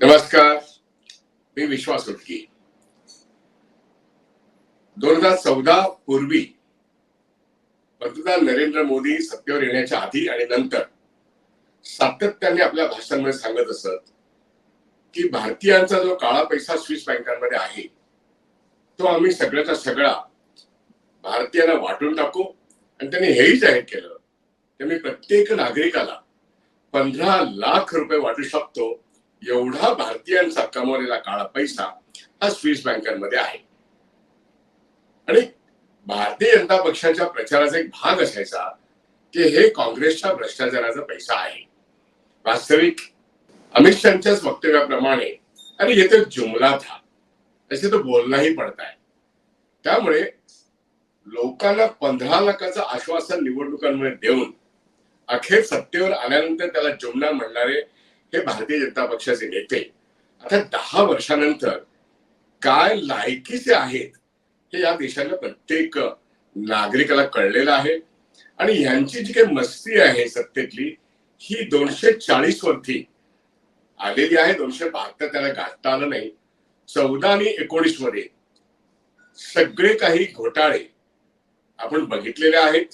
नमस्कार मी विश्वास उटकी. दोन हजार चौदा पूर्वी पंतप्रधान नरेंद्र मोदी सत्तेवर येण्याच्या आधी आणि नंतर सातत्याने आपल्या भाषणांमध्ये सांगत असत की भारतीयांचा जो काळा पैसा स्विस बँकांमध्ये आहे तो आम्ही सगळ्याचा सगळा भारतीयांना वाटून टाकू आणि त्यांनी हेही जाहीर केलं. की मी प्रत्येक नागरिकाला पंधरा लाख रुपये वाटू शकतो एवढा भारतीयांचा कमवलेला काळा पैसा हा स्विस बँकांमध्ये आहे. आणि भारतीय जनता पक्षाच्या प्रचाराचा एक भाग असायचा की हे काँग्रेसच्या भ्रष्टाचाराचा पैसा आहे. वास्तविक अमित शहाच्याच वक्तव्याप्रमाणे आणि येथे जुमला था. असे तर बोलणंही पडताय. त्यामुळे लोकांना पंधरा लाखाचं आश्वासन निवडणुकांमुळे देऊन अखेर सत्तेवर आल्यानंतर त्याला जुमला म्हणणारे हे भारतीय जनता पक्षाचे नेते. आता दहा वर्षानंतर काय लायकीचे आहेत हे या देशाला प्रत्येक नागरिकाला कळलेलं आहे. आणि ह्यांची जी काही मस्ती आहे सत्तेतली ही दोनशे चाळीस वरती आलेली आहे. दोनशे बहात्तर त्याला गाठता आलं नाही. चौदा आणि एकोणीसमध्ये सगळे काही घोटाळे आपण बघितलेले आहेत.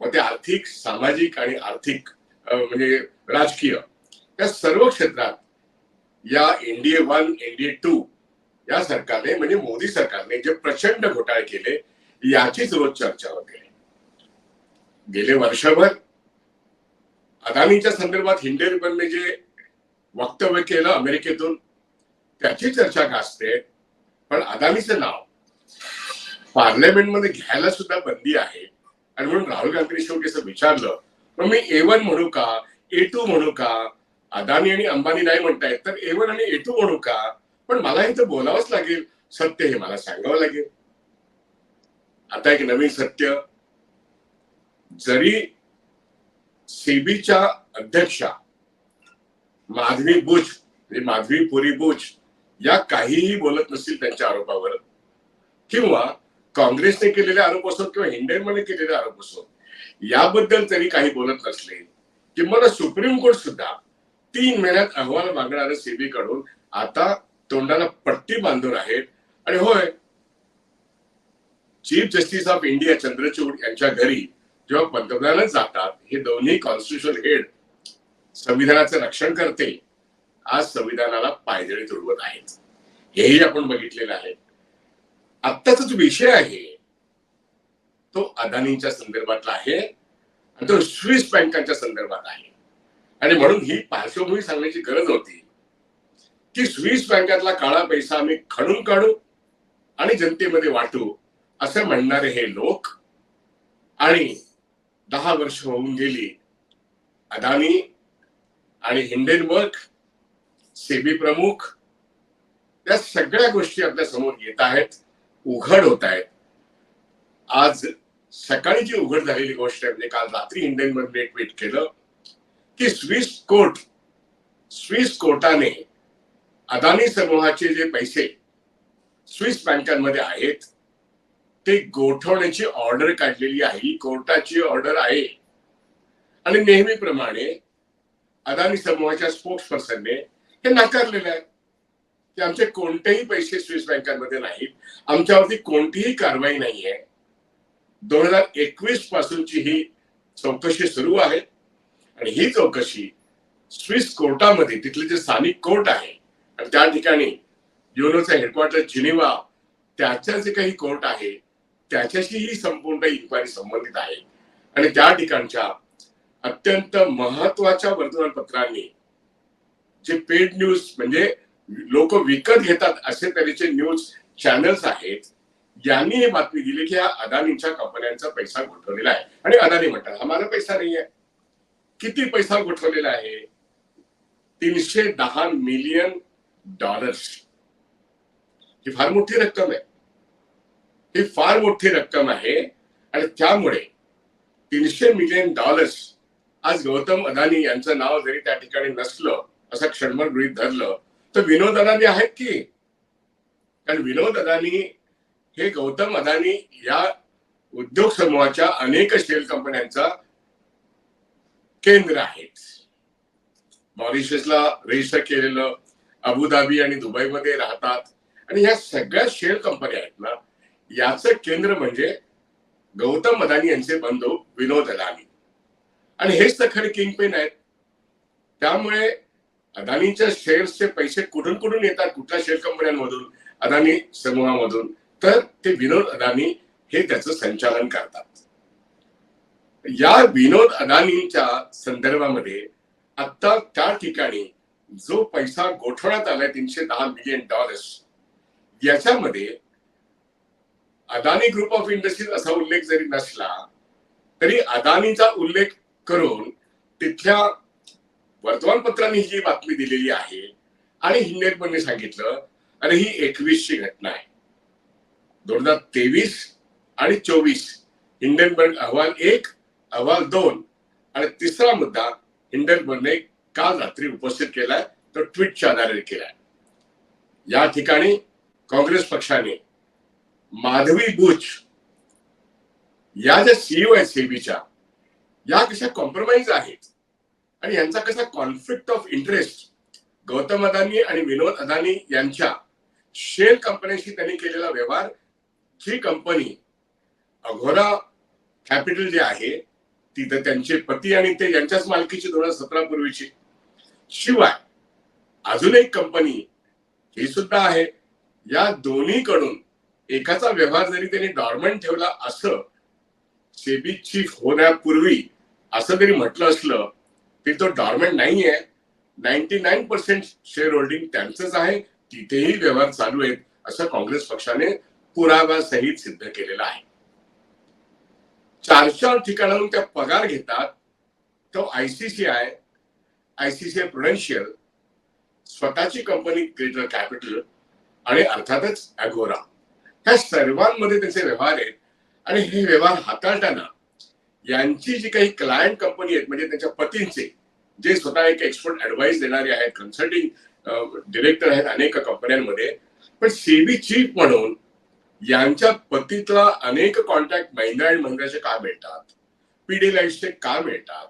मग ते आर्थिक सामाजिक आणि आर्थिक म्हणजे राजकीय त्या सर्व क्षेत्रात या एनडीए वन एनडीए टू या सरकारने म्हणजे मोदी सरकारने जे प्रचंड घोटाळे केले याचीच रोज चर्चा होते गेले. वर्षभर अदानीच्या संदर्भात हिंडेरबनने जे वक्तव्य केलं अमेरिकेतून त्याची चर्चा गाजते पण अदानीचं नाव पार्लमेंटमध्ये घ्यायला सुद्धा बंदी आहे. आणि म्हणून राहुल गांधी शेवटी असं विचारलं मग मी ए वन म्हणू का? ए टू म्हणू का? अदानी आणि अंबानी नाही म्हणतायत. तर एवन आणि ए टू म्हणू का? पण मला इथं बोलावंच लागेल. सत्य हे मला सांगावं लागेल. आता एक नवीन सत्य. जरी सेबीच्या अध्यक्षा माधवी बुच म्हणजे माधवी पुरी बुच या काहीही बोलत नसतील त्यांच्या आरोपावर किंवा काँग्रेसने केलेले आरोप असोत किंवा हिंडेनमध्ये केलेले आरोप असोत याबद्दल तरी काही बोलत नसले किंवा सुप्रीम कोर्ट सुद्धा तीन महिन्यात अहवाल मागणाऱ्या सेबीकडून. आता तोंडाला पट्टी बांधून आहेत. आणि होय chief justice of India Chandrachud यांच्या घरी जेव्हा पंतप्रधानच जातात हे दोन्ही कॉन्स्टिट्युशन हेड संविधानाचं रक्षण करते. आज संविधानाला पायदळी तुडवत आहेत. हेही आपण बघितलेलं आहे. आत्ताचा जो विषय आहे तो अदानीच्या संदर्भातला आहे. आणि तो स्विस बँकांच्या संदर्भात आहे. आणि म्हणून ही पार्श्वभूमी सांगण्याची गरज होती. की स्विस बँकातला काळा पैसा आम्ही खणून काढू आणि जनतेमध्ये वाटू असं म्हणणारे हे लोक आणि दहा वर्ष होऊन गेली. अदानी आणि हिंडेनबर्ग सेबी प्रमुख या सगळ्या गोष्टी आपल्यासमोर येत आहेत उघड होत आहेत. आज सकाळी जी उघड झालेली गोष्ट आहे म्हणजे काल रात्री हिंडेनबर्गने ट्विट केलं की स्विस कोर्ट स्विस कोर्टाने अदानी समूहाचे जे पैसे स्विस बँकांमध्ये आहेत ते गोठवण्याची ऑर्डर काढलेली आहे. ही कोर्टाची ऑर्डर आहे. आणि नेहमीप्रमाणे अदानी समूहाच्या स्पोक्स पर्सनने हे नाकारलेलं आहे. की आमचे कोणतेही पैसे स्विस बँकांमध्ये नाहीत. आमच्यावरती कोणतीही कारवाई नाहीये. दोन हजार एकवीस पासूनची ही चौकशी सुरू आहे. आणि ही चौकशी स्विस कोर्टामध्ये तिथले जे स्थानिक कोर्ट आहे आणि त्या ठिकाणी युनोचं हेडक्वार्टर जिनिवा त्याच्या जे काही कोर्ट आहे त्याच्याशी ही संपूर्ण इन्क्वायरी संबंधित आहे. आणि त्या ठिकाणच्या अत्यंत महत्त्वाच्या वर्तमानपत्रांनी जे पेड न्यूज म्हणजे लोक विकत घेतात असे तऱ्हेचे न्यूज चॅनल्स आहेत यांनी ही बातमी दिली की या अदानीच्या कंपन्यांचा पैसा गोठवलेला आहे. आणि अदानी म्हणतात हा माझा पैसा नाही आहे किती पैसा गोठवलेला आहे? तीनशे दहा मिलियन डॉलर्स. ही फार मोठी रक्कम आहे. ही फार मोठी रक्कम आहे आणि त्यामुळे तीनशे मिलियन डॉलर्स आज गौतम अदानी यांचं नाव जरी त्या ठिकाणी नसलं असं क्षणभर गृहित धरलं तर विनोद अदानी आहेत की? कारण विनोद अदानी हे गौतम अदानी या उद्योग समूहाच्या अनेक शेल कंपन्यांचा केंद्र आहेत. मॉरिशसला रजिस्टर केलेलं अबुधाबी आणि दुबईमध्ये राहतात. आणि ह्या सगळ्या शेअर कंपन्या आहेत ना याचं केंद्र म्हणजे गौतम अदानी यांचे बंधू विनोद अदानी. आणि हेच तर खरे किंग पेन आहेत. त्यामुळे अदानीच्या शेअर्सचे पैसे कुठून कुठून येतात कुठल्या शेअर कंपन्यांमधून अदानी समूहामधून? तर ते विनोद अदानी हे त्याचं संचालन करतात. या विनोद अदानींच्या संदर्भामध्ये आता त्या ठिकाणी जो पैसा गोठवण्यात आलाय तीनशे दहा मिलियन डॉलर्स याच्यामध्ये अदानी ग्रुप ऑफ इंडस्ट्रीज असा उल्लेख जरी नसला तरी अदानीचा उल्लेख करून तिथल्या वर्तमानपत्रांनी ही बातमी दिलेली आहे आणि हिंडेलपणे सांगितलं अरे ही एकवीसची घटना आहे. दोन हजार तेवीस आणि चोवीस हिंडनबर्ग अहवाल एक अहवाल दोन. आणि तिसरा मुद्दा हिंडनबर्गने काल रात्री उपस्थित केलाय तो ट्विटच्या आधारे केलाय. या ठिकाणी काँग्रेस पक्षाने माधवी बुच या ज्या सीईओ आहेत सेबीच्या या कशा कॉम्प्रोमाइज आहेत? आणि यांचा कसा conflict of interest Gautam Adani आणि विनोद अदानी यांच्या शेअर कंपन्यांशी त्यांनी केलेला व्यवहार ही कंपनी अघोरा कॅपिटल जे आहे ती तर त्यांचे पती आणि ते यांच्याच मालकीची दोन हजार सतरा पूर्वीची. शिवाय अजून एक कंपनी ही सुद्धा आहे. या दोन्हीकडून एकाचा व्यवहार जरी त्यांनी डॉर्मंट ठेवला असं सेबी चीफ होण्यापूर्वी असं जरी म्हटलं असलं तरी तो डॉर्मंट नाहीये. Ninety nine percent share holding त्यांचंच आहे. तिथेही व्यवहार चालू आहेत असं काँग्रेस पक्षाने पुराव्यासहित सिद्ध केलेलं आहे. चार चार ठिकाणाहून त्या पगार घेतात तो आयसीसीआय आयसीसीआय प्रुडेन्शियल स्वतःची कंपनी ग्रेटर कॅपिटल आणि अर्थातच अगोरा ह्या सर्वांमध्ये त्यांचे व्यवहार आहेत. आणि हे व्यवहार हाताळताना यांची जी काही क्लायंट कंपनी आहेत म्हणजे त्यांच्या पतींचे जे स्वतः एक एक्सपर्ट ऍडवाइस देणारे आहेत कन्सल्टिंग डिरेक्टर आहेत अनेक कंपन्यांमध्ये पण सेबी चीफ म्हणून यांच्या पतीतला अनेक कॉन्टॅक्ट महिंद्रा अँड महिंद्राचे का मिळतात? पीडी लाईफचे का मिळतात?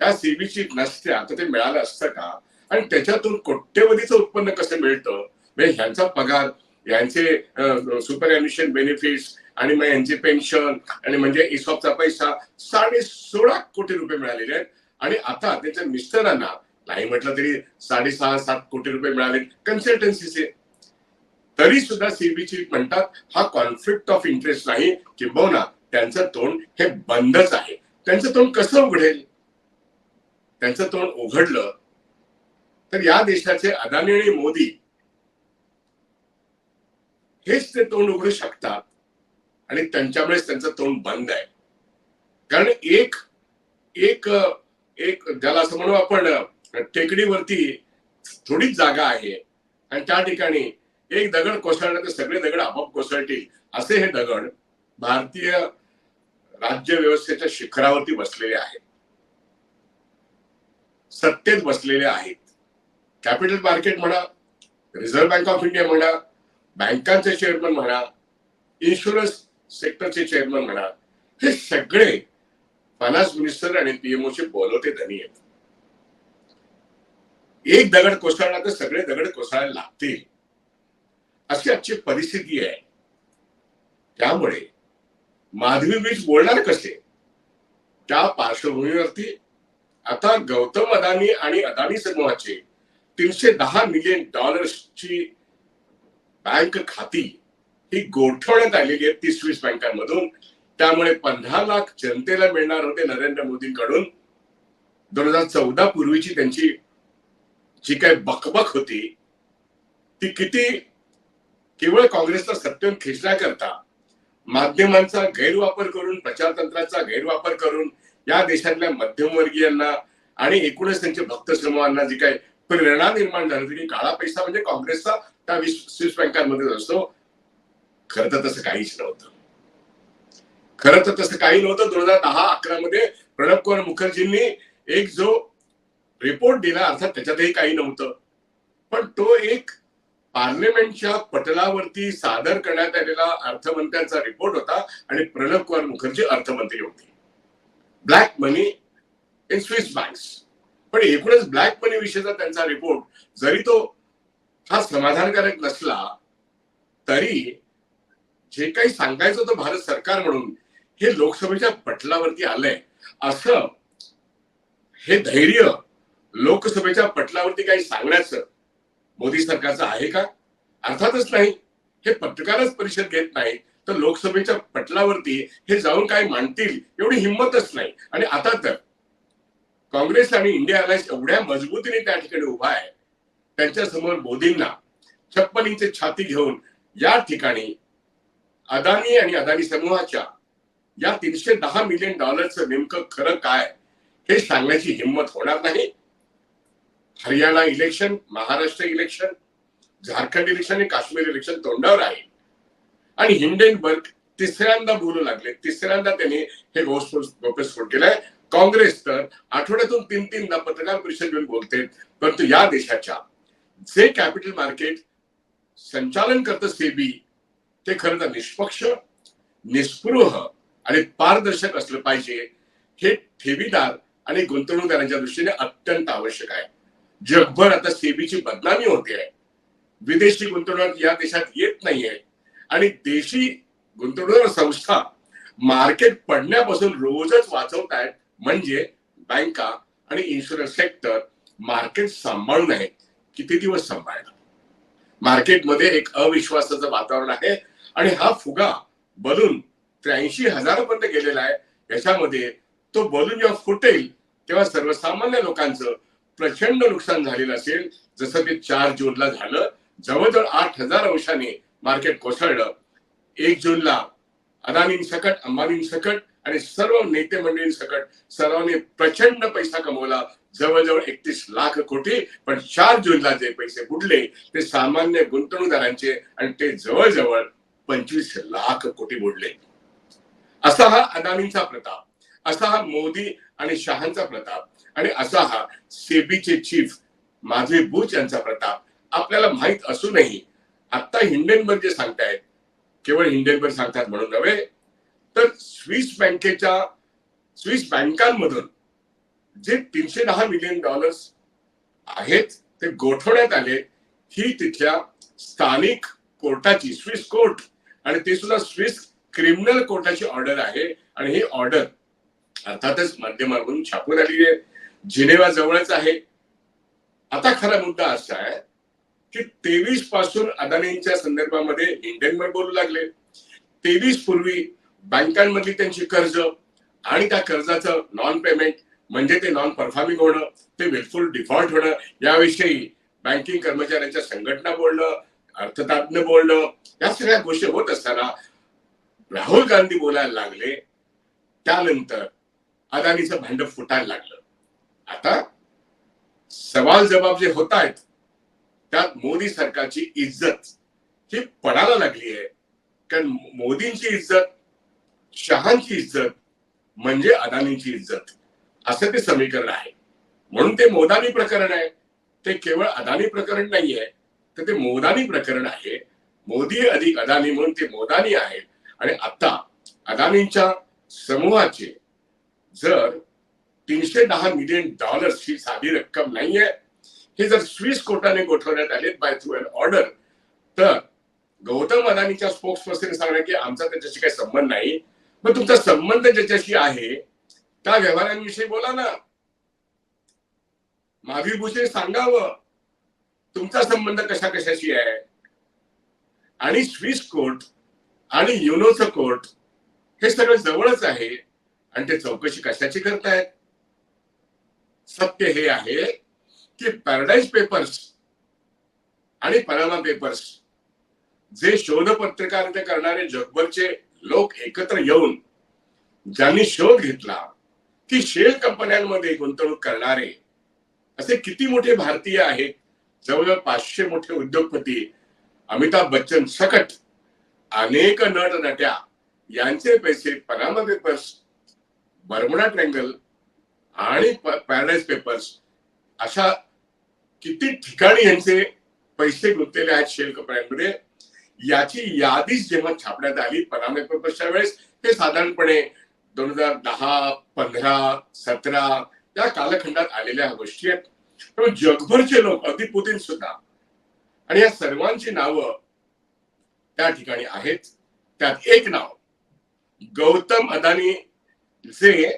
त्या सीबी नसत्या तर ते मिळालं असतं का? आणि त्याच्यातून कोट्यवधीचं उत्पन्न कसं मिळतं? म्हणजे ह्यांचा पगार यांचे सुपर एमिशन बेनिफिट्स आणि मग यांचे पेन्शन आणि म्हणजे इसॉपचा पैसा साडे सोळा कोटी रुपये मिळालेले आहेत. आणि आता त्यांच्या मिस्टरांना नाही म्हटलं तरी साडेसहा सात कोटी रुपये मिळाले कन्सल्टन्सीचे तरी सुद्धा सीबीची म्हणतात हा कॉन्फ्लिक्ट ऑफ इंटरेस्ट नाही किंबहुना त्यांचं तोंड हे बंदच आहे. त्यांचं तोंड कसं उघडेल? त्यांचं तोंड उघडलं तर या देशाचे अदानी आणि मोदी हेच ते तोंड उघडू शकतात आणि त्यांच्यामुळेच त्यांचं तोंड बंद आहे. कारण एक एक एक ज्याला असं म्हणू आपण टेकडीवरती थोडीच जागा आहे. आणि त्या ठिकाणी एक दगड कोसळला तर सगळे दगड आपोआप कोसळतील. असे हे दगड भारतीय राज्य व्यवस्थेच्या शिखरावरती बसलेले आहेत. सत्तेत बसलेले आहेत. कॅपिटल मार्केट म्हणा रिझर्व्ह बँक ऑफ इंडिया म्हणा बँकांचे चेअरमन म्हणा इन्शुरन्स सेक्टरचे चेअरमन म्हणा हे सगळे फायनान्स मिनिस्टर आणि पीएमओचे बोलवते धनी आहेत. एक दगड कोसळला तर सगळे दगड कोसळायला लागतील. अशी आजची परिस्थिती आहे. त्यामुळे माधवी बीच बोलणार कसे? त्या पार्श्वभूमीवरती आता गौतम अदानी आणि अदानी समूहाचे तीनशे दहा मिलियन डॉलर्सची बँक खाती ही गोठवण्यात आलेली आहे तीस वीस बँकांमधून. त्यामुळे पंधरा लाख जनतेला मिळणार होते नरेंद्र मोदींकडून. दोन हजार चौदा पूर्वीची त्यांची जी काही बकबक होती ती किती केवळ काँग्रेसचा सत्तेवर खेचण्याकरता माध्यमांचा गैरवापर करून प्रचारतंत्राचा गैरवापर करून या देशातल्या मध्यमवर्गीयांना आणि एकूणच त्यांच्या भक्त समूहांना जी काही प्रेरणा निर्माण झाली होती की काळा पैसा म्हणजे काँग्रेसचा त्या स्विस बँकांमध्ये असतो. खरं तर तसं काहीच नव्हतं. खरं तर तसं काही नव्हतं. दोन हजार दहा अकरा मध्ये प्रणब कुमार मुखर्जींनी एक जो रिपोर्ट दिला अर्थात त्याच्यातही काही नव्हतं. पण तो एक पार्लमेंटच्या पटलावरती सादर करण्यात आलेला अर्थमंत्र्यांचा रिपोर्ट होता आणि प्रणब कुमार मुखर्जी अर्थमंत्री होते. Black money in Swiss banks पण एकूणच ब्लॅक मनी विषयीचा त्यांचा रिपोर्ट जरी तो हा समाधानकारक नसला तरी जे काही सांगायचं होतं भारत सरकार म्हणून हे लोकसभेच्या पटलावरती आलंय. असं हे धैर्य लोकसभेच्या पटलावरती काही सांगण्याचं मोदी सरकारचं आहे का? अर्थातच नाही. हे पत्रकारच परिषद घेत नाही तर लोकसभेच्या पटलावरती हे जाऊन काय मांडतील एवढी हिंमतच नाही. आणि आता तर काँग्रेस आणि इंडिया अलायन्स एवढ्या मजबूतीने त्या ठिकाणी उभा आहे. त्यांच्यासमोर मोदींना छप्पन इंच छाती घेऊन या ठिकाणी अदानी आणि अदानी समूहाच्या या तीनशे दहा मिलियन डॉलरचं नेमकं खरं काय हे सांगण्याची हिंमत होणार नाही. Haryana election Maharashtra election Jharkhand election आणि काश्मीर इलेक्शन तोंडावर आहे. आणि हिंडेनबर्ग तिसऱ्यांदा बोलू लागले. तिसऱ्यांदा त्यांनी हे गौस्फोट केलाय. काँग्रेस तर आठवड्यातून तीन तीनदा पत्रकार परिषद घेऊन बोलते. परंतु या देशाच्या जे कॅपिटल मार्केट संचालन करतं सेबी ते खरं तर निष्पक्ष निस्पृह आणि पारदर्शक असलं पाहिजे. हे ठेवीदार आणि गुंतवणूकदारांच्या दृष्टीने अत्यंत आवश्यक आहे. जगभर आता सेबीची बदनामी होते आहे. विदेशी गुंतवणूक या देशात येत नाहीये. आणि देशी गुंतवणूक संस्था मार्केट पडण्यापासून रोजच वाचवत आहेत. म्हणजे बँका आणि इन्शुरन्स सेक्टर मार्केट सांभाळून आहे. किती दिवस सांभाळणार? मार्केटमध्ये एक अविश्वासाचं वातावरण आहे. आणि हा फुगा बलून त्र्याऐंशी हजारापर्यंत गेलेला आहे. याच्यामध्ये तो बलून जेव्हा फुटेल तेव्हा सर्वसामान्य लोकांचं प्रचंड नुकसान झालेलं असेल जसं ते चार जूनला झालं जवळजवळ आठ हजार अंशाने मार्केट कोसळलं. एक जूनला अदानी सकट अंबानी सकट आणि सर्व नेते मंडळी सकट सर्वांनी प्रचंड पैसा कमवला. जवळजवळ एकतीस लाख कोटी पण चार जूनला जे पैसे बुडले ते सामान्य गुंतवणूकदारांचे आणि ते जवळजवळ पंचवीस लाख कोटी बुडले. असा हा अदानींचा प्रताप असा हा मोदी आणि शहांचा प्रताप. आणि असा हा सेबीचे चीफ माधवी बुच यांचा प्रताप आपल्याला माहीत असूनही आता हिंडेनबर्ग जे सांगतायत केवळ हिंडेनबर्ग सांगतात म्हणून नव्हे तर स्विस बँकेच्या स्विस बँकांमधून जे तीनशे दहा मिलियन डॉलर्स आहेत ते गोठवण्यात आले ही तिथल्या स्थानिक कोर्टाची स्विस कोर्ट आणि ते सुद्धा स्विस क्रिमिनल कोर्टाची ऑर्डर आहे आणि ही ऑर्डर अर्थातच माध्यमातून छापून आलेली आहे. जिनेवा जवळच आहे. आता खरा मुद्दा असा आहे की तेवीसपासून अदानींच्या संदर्भामध्ये हिंडेनबर्ग बोलू लागले. तेवीस पूर्वी बँकांमधली त्यांची कर्ज आणि त्या कर्जाचं नॉन पेमेंट म्हणजे ते नॉन परफॉर्मिंग होणं ते विलफुल डिफॉल्ट होणं याविषयी बँकिंग कर्मचाऱ्यांच्या संघटना बोलणं अर्थतज्ञ बोलणं या सगळ्या गोष्टी होत असताना राहुल गांधी बोलायला लागले. त्यानंतर अदानीचं भांड फुटायला लागलं. आता सवाल जबाब जे होत आहेत त्यात मोदी सरकारची इज्जत ही पडायला लागली आहे. कारण मोदींची इज्जत शहांची इज्जत म्हणजे अदानींची इज्जत असं ते समीकरण आहे. म्हणून ते मोदानी प्रकरण आहे. ते केवळ अदानी प्रकरण नाही आहे तर ते मोदानी प्रकरण आहे. मोदी अधिक अदानी म्हणून ते मोदानी आहे आणि आता अदानींच्या समूहाचे जर तीनशे दहा मिलियन डॉलर्स ही साधी रक्कम नाहीये. हे जर स्विस कोर्टाने गोठवण्यात आले बाय थ्रू अन ऑर्डर तर गौतम अदानीच्या स्पोक्स पर्सन सांगणार की आमचा त्याच्याशी काही संबंध नाही. मग तुमचा संबंध ज्याच्याशी आहे त्या व्यवहारांविषयी बोला ना. महावीर भूषण सांगावं. तुमचा संबंध कशा कशाशी आहे? आणि स्विस कोर्ट आणि युनोचं कोर्ट हे सगळं जवळच आहे. आणि ते चौकशी कशाची करतायत? सत्य हे आहे की पॅराडाईज पेपर्स आणि पनामा पेपर्स जे शोध पत्रकारिता करणारे जगभरचे लोक एकत्र येऊन ज्यांनी शोध घेतला की शेल कंपन्यांमध्ये गुंतवणूक करणारे असे किती मोठे भारतीय आहेत? जवळजवळ पाचशे मोठे उद्योगपती अमिताभ बच्चन सकट अनेक नट नट्या यांचे पैसे पनामा पेपर्स बर्मुडा ट्रँगल आणि पॅराडाईज पेपर्स अशा किती ठिकाणी यांचे पैसे गुंतलेले आहेत शेल कंपन्यांमध्ये याची यादीच जेव्हा छापण्यात आली पनामे पेपर्सच्या वेळेस हे साधारणपणे दोन हजार दहा पंधरा सतरा या कालखंडात आलेल्या गोष्टी आहेत. त्यामुळे जगभरचे लोक अगदी पुतीन सुद्धा आणि या सर्वांची नावं त्या ठिकाणी आहेत. त्यात एक नाव गौतम अदानी जे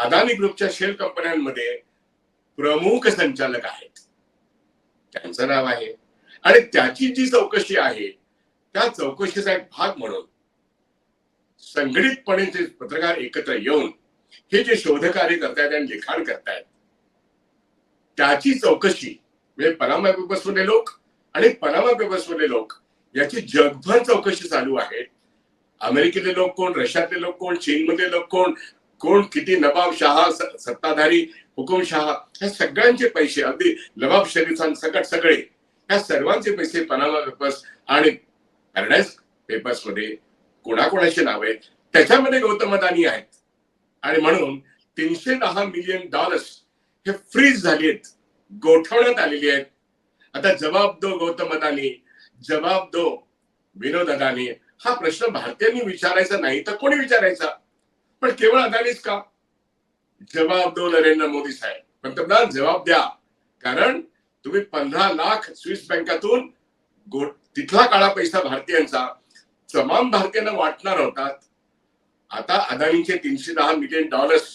अदानी ग्रुपच्या शेल कंपन्यांमध्ये प्रमुख संचालक आहेत. त्यांचं नाव आहे. आणि त्याची जी चौकशी आहे त्या चौकशीचा एक भाग म्हणून संघटितपणे जे पत्रकार एकत्र येऊन हे जे शोधकार्य करतायत आणि लिखाण करतायत त्याची चौकशी म्हणजे पनामा पेपर्समधले लोक आणि पनामा पेपर्समधले लोक याची जगभर चौकशी चालू आहे अमेरिकेतले लोक कोण रशियातले लोक कोण चीनमधले लोक कोण कोण किती नवाब शहा सत्ताधारी हुकुमशहा ह्या सगळ्यांचे पैसे अगदी नवाब शरीफां सकट सगळे ह्या सर्वांचे पैसे पनामा पेपर्स आणि पॅराडाईज पेपर्समध्ये कोणाकोणाची नाव आहेत? त्याच्यामध्ये गौतम अदानी आहेत. आणि म्हणून तीनशे दहा मिलियन डॉलर्स हे फ्रीज झाले आहेत. गोठवण्यात आलेली आहेत. आता जबाब दो गौतम अदानी जबाब दो विनोद अदानी हा प्रश्न भारतीयांनी विचारायचा नाही तर कोणी विचारायचा? पण केवळ अदानीच का? जबाब दो नरेंद्र मोदी साहेब. पंतप्रधान जबाब द्या. कारण तुम्ही पंधरा लाख स्विस बँकातून तिथला काळा पैसा भारतीयांचा तमाम भारतीयांना वाटणार होतात. आता अदानीचे तीनशे दहा मिलियन डॉलर्स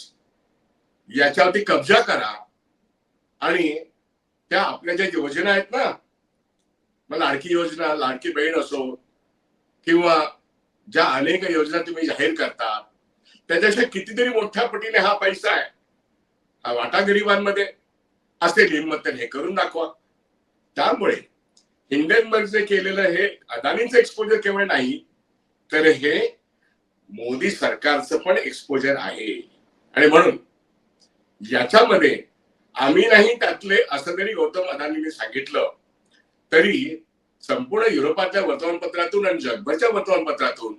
याच्यावरती कब्जा करा. आणि त्या आपल्या ज्या योजना आहेत ना मग लाडकी योजना लाडकी बहीण असो किंवा ज्या अनेक योजना तुम्ही जाहीर करता त्याच्याशी कितीतरी मोठ्या पटीने हा पैसा आहे. हा वाटा गरिबांमध्ये असेल हिंमत हे करून दाखवा. त्यामुळे हिंडनबर्गचे केलेलं हे अदानींचं एक्सपोजर केवळ नाही तर हे मोदी सरकारचं पण एक्सपोजर आहे. आणि म्हणून याच्यामध्ये आम्ही नाही त्यातले असं जरी गौतम अदानीने सांगितलं तरी संपूर्ण युरोपातल्या वर्तमानपत्रातून आणि जगभरच्या वर्तमानपत्रातून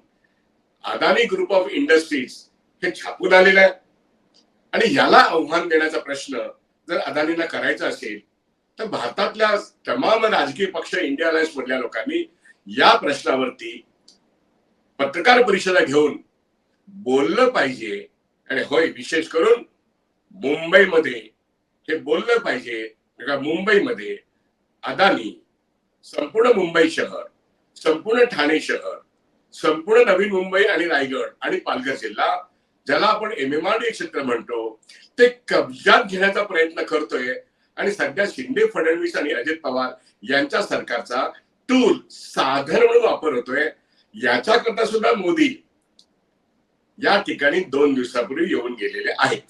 अदानी ग्रुप ऑफ इंडस्ट्रीज हे छापून आलेलं आहे. आणि याला आव्हान देण्याचा प्रश्न जर अदानीला करायचा असेल तर भारतातल्या तमाम राजकीय पक्ष इंडिया अलायन्स मधल्या लोकांनी या प्रश्नावरती पत्रकार परिषदा घेऊन बोललं पाहिजे. आणि होय विशेष करून मुंबईमध्ये हे बोललं पाहिजे. का मुंबईमध्ये अदानी संपूर्ण मुंबई शहर संपूर्ण ठाणे शहर संपूर्ण नवी मुंबई आणि रायगड आणि पालघर जिल्हा ज्याला आपण एमएमआरडी क्षेत्र म्हणतो ते कब्जात घेण्याचा प्रयत्न करतोय. आणि सध्या शिंदे फडणवीस आणि अजित पवार यांच्या सरकारचा टूल साधन म्हणून वापर होतोय. याच्याकरता सुद्धा मोदी या ठिकाणी दोन दिवसापूर्वी येऊन गेलेले आहेत.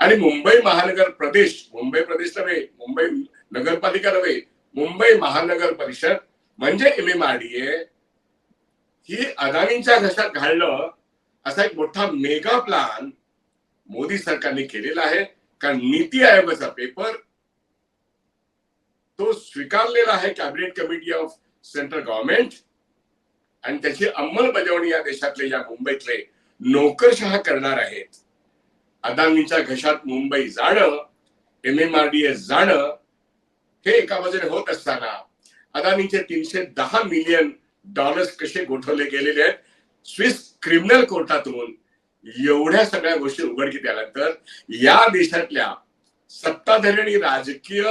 आणि मुंबई महानगर प्रदेश मुंबई प्रदेश नव्हे मुंबई नगरपालिका नव्हे मुंबई महानगर परिषद म्हणजे M M R D A ही अदानींच्या घशात घालणं असा एक मोठा मेगा प्लान मोदी सरकारने केलेला आहे. कारण नीती आयोगाचा पेपर तो स्वीकारलेला आहे cabinet committee of central government आणि त्याची अंमलबजावणी या देशातले या मुंबईतले नोकरशहा करणार आहेत. अदानीच्या घशात मुंबई जाणं M M R D S जाणं हे एका बाजूने होत असताना अदानीचे तीनशे दहा मिलियन डॉलर्स कसे गोठवले गेलेले आहेत स्विस क्रिमिनल कोर्टातून एवढ्या सगळ्या गोष्टी उघडकीत आल्यानंतर या देशातल्या सत्ताधारी आणि राजकीय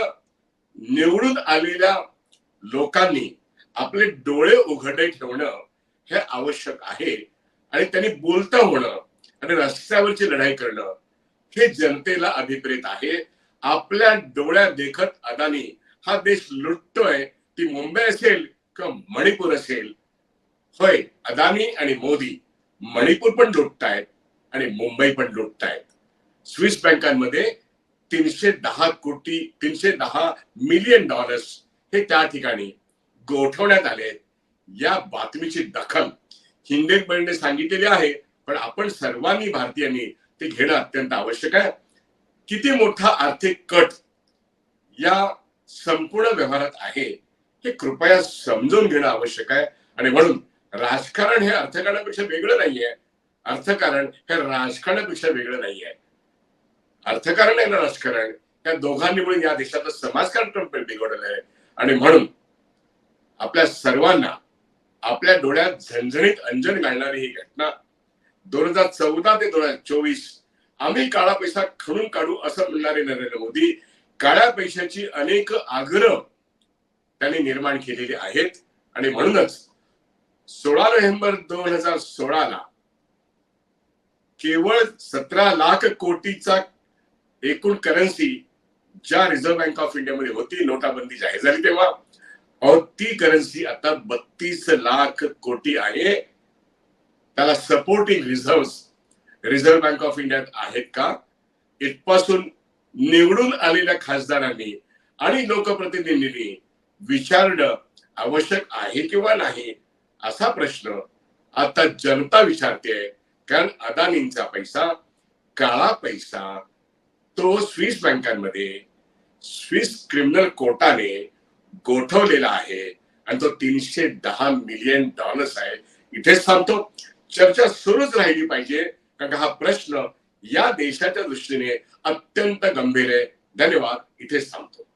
निवडून आलेल्या लोकांनी आपले डोळे उघडे ठेवणं हे आवश्यक आहे. आणि त्यांनी बोलतं होणं आणि रस्त्यावरची लढाई करणं हे जनतेला अभिप्रेत आहे. आपल्या डोळ्या देखत अदानी हा देश लुटतोय ती मुंबई असेल किंवा मणिपूर असेल होय अदानी आणि मोदी मणिपूर पण लुटतायत आणि मुंबई पण लुटतायत. स्विस बँकांमध्ये तीनशे दहा कोटी तीनशे दहा मिलियन डॉलर्स हे त्या ठिकाणी गोठवण्यात आले या बातमीची दखल हिंदेनबर्गने सांगितलेली आहे पण आपण सर्वांनी भारतीयांनी ते घेणं अत्यंत आवश्यक आहे. किती मोठा आर्थिक कट या संपूर्ण व्यवहारात आहे हे कृपया समजून घेणं आवश्यक आहे. आणि म्हणून राजकारण हे अर्थकारणापेक्षा वेगळं नाहीये. अर्थकारण हे राजकारणापेक्षा वेगळं नाहीये. अर्थकारण आहे ना राजकारण या दोघांनी मिळून या देशाचं समाजकारण बिघडलं आहे आणि म्हणून आपल्या सर्वांना आपल्या डोळ्यात झणझणीत अंजन घालणारी ही घटना दोन हजार चौदा ते दोन हजार चोवीस आम्ही काळा पैसा खणून काढू असं म्हणणारे नरेंद्र मोदी काळ्या पैशाची अनेक आग्रह त्यांनी निर्माण केलेली आहेत. आणि म्हणूनच सोळा नोव्हेंबर दोन हजार सोळाला केवळ सतरा लाख कोटीचा एकूण करन्सी ज्या रिझर्व्ह बँक ऑफ इंडियामध्ये होती नोटाबंदी जाहीर झाली तेव्हा अहो ती करन्सी आता बत्तीस लाख कोटी आहे. त्याला supporting reserve reserve bank of इंडियात आहेत का? इथपासून निवडून आलेल्या खासदारांनी आणि लोकप्रतिनिधींनी विचारणं आवश्यक आहे किंवा नाही? असा प्रश्न आता जनता विचारते कारण अदानींचा पैसा काळा पैसा तो स्विस बँकांमध्ये स्विस क्रिमिनल कोर्टाने गोठवलेला आहे आणि तो तीनशे दहा मिलियन डॉलर्स आहे. इथेच थांबतो. चर्चा सुरूच राहिली पाहिजे कारण का हा प्रश्न या देशाच्या दृष्टीने अत्यंत गंभीर आहे. धन्यवाद. इथेच थांबतो.